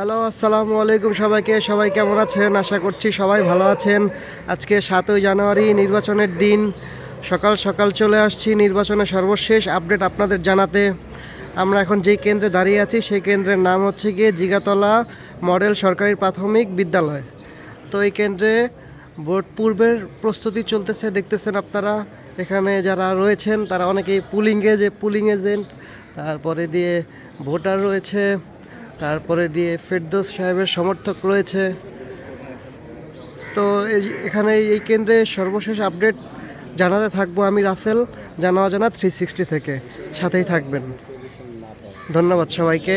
Hello আসসালামু আলাইকুম সবাইকে। সবাই কেমন আছেন? আশা করছি সবাই ভালো আছেন। আজকে সাতই জানুয়ারি, নির্বাচনের দিন। সকাল সকাল চলে আসছি নির্বাচনের সর্বশেষ আপডেট আপনাদের জানাতে। আমরা এখন যেই কেন্দ্রে দাঁড়িয়ে আছি, সেই কেন্দ্রের নাম হচ্ছে গিয়ে জিগাতলা মডেল সরকারি প্রাথমিক বিদ্যালয়। তো এই কেন্দ্রে ভোট পূর্বের প্রস্তুতি চলতেছে, দেখতেছেন আপনারা। এখানে যারা রয়েছেন, তারা অনেকেই পুলিং যে পুলিং এজেন্ট তারপরে দিয়ে ভোটার রয়েছে। তারপরে দিয়ে ফেরদৌস সাহেবের সমর্থক রয়েছে। তো এখানে এই কেন্দ্রে সর্বশেষ আপডেট জানাতে থাকব আমি রাসেল জানা অজানা থ্রি সিক্সটি থেকে। সাথেই থাকবেন। ধন্যবাদ সবাইকে।